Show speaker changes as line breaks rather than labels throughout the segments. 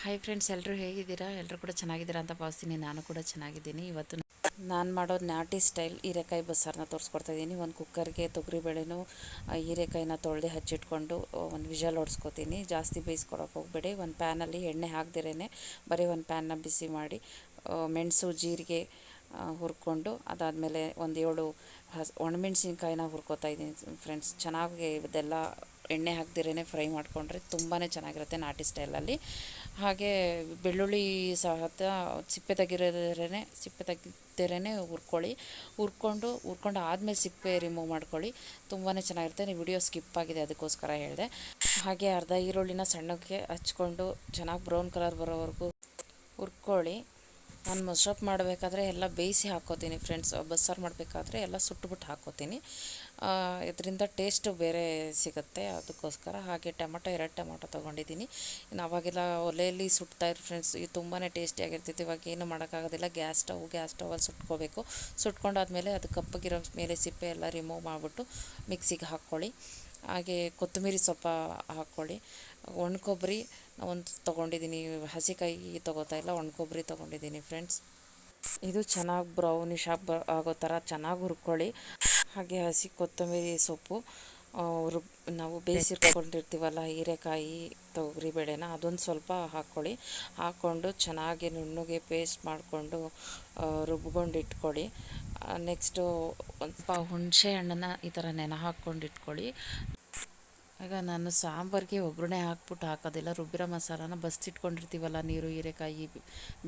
Hi friends ಎಲ್ಲರೂ ಹೇಗಿದ್ದೀರಾ? ಎಲ್ಲರೂ ಕೂಡ ಚೆನ್ನಾಗಿದ್ದೀರಾ ಅಂತ ಭಾವಿಸ್ತೀನಿ. ನಾನು ಕೂಡ ಚೆನ್ನಾಗಿದ್ದೀನಿ. ಇವತ್ತು ನಾನು ಮಾಡೋ ನಾಟಿ ಸ್ಟೈಲ್ ಹೀರೆಕಾಯಿ ಬಸ್ಸಾರನ್ನ ತೋರಿಸ್ಕೊಡ್ತಾ ಇದ್ದೀನಿ. ಒಂದು ಕುಕ್ಕರ್ಗೆ ತೊಗರಿಬೇಳೆನೂ ಹೀರೆಕಾಯಿನ ತೊಳೆದು ಹಚ್ಚಿಟ್ಕೊಂಡು ಒಂದು ವಿಷಲ್ ಹೊಡ್ಸ್ಕೊತೀನಿ ಜಾಸ್ತಿ ಬೇಯಿಸ್ಕೊಡೋಕೆ ಹೋಗಬೇಡಿ. ಒಂದು ಪ್ಯಾನಲ್ಲಿ ಎಣ್ಣೆ ಹಾಕ್ದಿರೇ ಬರೀ ಒಂದು ಪ್ಯಾನ್ನ ಬಿಸಿ ಮಾಡಿ ಮೆಣಸು, ಜೀರಿಗೆ ಹುರ್ಕೊಂಡು, ಅದಾದಮೇಲೆ ಒಂದು ಏಳು ಹಸ್, ಒಣಮೆಣ್ಸಿನ್ಕಾಯಿನ ಹುರ್ಕೋತಾ ಇದ್ದೀನಿ ಫ್ರೆಂಡ್ಸ್ ಚೆನ್ನಾಗಿ ಇದೆಲ್ಲ ಎಣ್ಣೆ ಹಾಕ್ದಿರೇ ಫ್ರೈ ಮಾಡಿಕೊಂಡ್ರೆ ತುಂಬಾ ಚೆನ್ನಾಗಿರುತ್ತೆ ನಾಟಿ ಸ್ಟೈಲಲ್ಲಿ. ಹಾಗೆ ಬೆಳ್ಳುಳ್ಳಿ ಸಹ ಸಿಪ್ಪೆ ತೆಗಿರೋದ್ರೇ ಸಿಪ್ಪೆ ತೆಗ್ದಿರೇ ಹುರ್ಕೊಳ್ಳಿ. ಹುರ್ಕೊಂಡು ಹುರ್ಕೊಂಡು ಆದಮೇಲೆ ಸಿಪ್ಪೆ ರಿಮೂವ್ ಮಾಡ್ಕೊಳ್ಳಿ. ತುಂಬಾ ಚೆನ್ನಾಗಿರುತ್ತೆ. ನೀವು ವಿಡಿಯೋ ಸ್ಕಿಪ್ ಆಗಿದೆ, ಅದಕ್ಕೋಸ್ಕರ ಹೇಳಿದೆ. ಹಾಗೆ ಅರ್ಧ ಈರುಳ್ಳಿನ ಸಣ್ಣಕ್ಕೆ ಹಚ್ಕೊಂಡು ಚೆನ್ನಾಗಿ ಬ್ರೌನ್ ಕಲರ್ ಬರೋವರೆಗೂ ಹುರ್ಕೊಳ್ಳಿ. ನಾನು ಮೊಸರಪ್ ಮಾಡಬೇಕಾದ್ರೆ ಎಲ್ಲ ಬೇಯಿಸಿ ಹಾಕೋತೀನಿ ಫ್ರೆಂಡ್ಸ್ ಬಸ್ಸಾರು ಮಾಡಬೇಕಾದ್ರೆ ಎಲ್ಲ ಸುಟ್ಟುಬಿಟ್ಟು ಹಾಕೋತೀನಿ. ಇದರಿಂದ ಟೇಸ್ಟು ಬೇರೆ ಸಿಗುತ್ತೆ. ಅದಕ್ಕೋಸ್ಕರ ಹಾಗೆ ಟೊಮೊಟೊ, ಎರಡು ಟೊಮೊಟೊ ತೊಗೊಂಡಿದ್ದೀನಿ. ಇನ್ನು ಅವಾಗೆಲ್ಲ ಒಲೆಯಲ್ಲಿ ಸುಟ್ತಾ ಇರೋ ಫ್ರೆಂಡ್ಸ್ ಇದು ತುಂಬಾ ಟೇಸ್ಟಿಯಾಗಿರ್ತಿತ್ತು ಇವಾಗ ಏನು ಮಾಡೋಕ್ಕಾಗೋದಿಲ್ಲ. ಗ್ಯಾಸ್ ಸ್ಟವ್, ಗ್ಯಾಸ್ ಸ್ಟವಲ್ಲಿ ಸುಟ್ಕೋಬೇಕು. ಸುಟ್ಕೊಂಡಾದ್ಮೇಲೆ ಅದು ಕಪ್ಪಗಿರೋ ಮೇಲೆ ಸಿಪ್ಪೆ ಎಲ್ಲ ರಿಮೂವ್ ಮಾಡಿಬಿಟ್ಟು ಮಿಕ್ಸಿಗೆ ಹಾಕ್ಕೊಳ್ಳಿ. ಹಾಗೆ ಕೊತ್ತಂಬರಿ ಸೊಪ್ಪು ಹಾಕ್ಕೊಳ್ಳಿ. ಒಣ ಕೊಬ್ಬರಿ ಒಂದು ತೊಗೊಂಡಿದ್ದೀನಿ. ಹಸಿಕಾಯಿ ತೊಗೋತಾ ಇಲ್ಲ ಒಣ ಕೊಬ್ಬರಿ ತೊಗೊಂಡಿದ್ದೀನಿ ಫ್ರೆಂಡ್ಸ್ ಇದು ಚೆನ್ನಾಗಿ ಬ್ರೌನಿಶ್ ಆಗಿ ಬ, ಆಗೋ ಥರ ಚೆನ್ನಾಗಿ ಹುರ್ಕೊಳ್ಳಿ. ಹಾಗೆ ಹಸಿ ಕೊತ್ತಂಬರಿ ಸೊಪ್ಪು ರುಬ್ ನಾವು ಬೇಯಿಸಿಟ್ಕೊಂಡಿರ್ತೀವಲ್ಲ ಹೀರೆಕಾಯಿ, ತೊಗರಿ ಬೇಳೆನ, ಅದೊಂದು ಸ್ವಲ್ಪ ಹಾಕ್ಕೊಳ್ಳಿ. ಹಾಕ್ಕೊಂಡು ಚೆನ್ನಾಗಿ ನುಣ್ಣಗೆ ಪೇಸ್ಟ್ ಮಾಡಿಕೊಂಡು ರುಬ್ಕೊಂಡು ನೆಕ್ಸ್ಟು ಒಂದು ಸ್ವಲ್ಪ ಹುಣಸೆ ಹಣ್ಣನ್ನು ಈ ಥರ ನೆನೆ ಹಾಕ್ಕೊಂಡು ಇಟ್ಕೊಳ್ಳಿ. ಆಗ ನಾನು ಸಾಂಬಾರಿಗೆ ಒಗ್ಗರಣೆ ಹಾಕ್ಬಿಟ್ಟು ಹಾಕೋದಿಲ್ಲ. ರುಬ್ಬಿರೋ ಮಸಾಲಾನ ಬಸ್ತಿಟ್ಕೊಂಡಿರ್ತೀವಲ್ಲ, ನೀರು, ಹೀರೆಕಾಯಿ,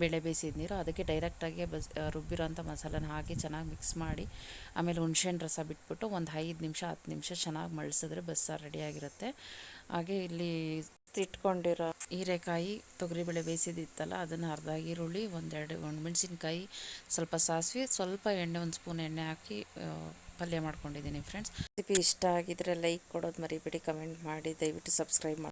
ಬೇಳೆ ಬೇಯಿಸಿದ ನೀರು, ಅದಕ್ಕೆ ಡೈರೆಕ್ಟಾಗಿ ಬಸ್ ರುಬ್ಬಿರೋ ಅಂಥ ಮಸಾಲಾನ ಹಾಕಿ ಚೆನ್ನಾಗಿ ಮಿಕ್ಸ್ ಮಾಡಿ, ಆಮೇಲೆ ಹುಣಸೆಹಣ್ಣು ರಸ ಬಿಟ್ಬಿಟ್ಟು ಒಂದು ಐದು ನಿಮಿಷ, ಹತ್ತು ನಿಮಿಷ ಚೆನ್ನಾಗಿ ಮಳ್ಸಿದ್ರೆ ಬಸ್ಸಾರು ರೆಡಿಯಾಗಿರುತ್ತೆ ಹಾಗೆ ಇಲ್ಲಿ ಇಟ್ಕೊಂಡಿರೋ ಹೀರೆಕಾಯಿ ತೊಗರಿಬೇಳೆ ಬೇಯಿಸಿದಿತ್ತಲ್ಲ ಅದನ್ನು ಅರ್ಧ ಈರುಳ್ಳಿ ಒಂದೆರಡು ಒಣಮೆಣ್ಸಿನ್ಕಾಯಿ ಸ್ವಲ್ಪ ಸಾಸಿವೆ ಸ್ವಲ್ಪ ಎಣ್ಣೆ ಒಂದು ಸ್ಪೂನ್ ಎಣ್ಣೆ ಹಾಕಿ ಪಲ್ಯ ಮಾಡ್ಕೊಂಡಿದ್ದೀನಿ ಫ್ರೆಂಡ್ಸ್ ರೆಸಿಪಿ ಇಷ್ಟ ಆಗಿದ್ರೆ ಲೈಕ್ ಕೊಡೋದು ಮರಿಬೇಡಿ ಕಮೆಂಟ್ ಮಾಡಿ ದಯವಿಟ್ಟು ಸಬ್ಸ್ಕ್ರೈಬ್ ಮಾಡಿ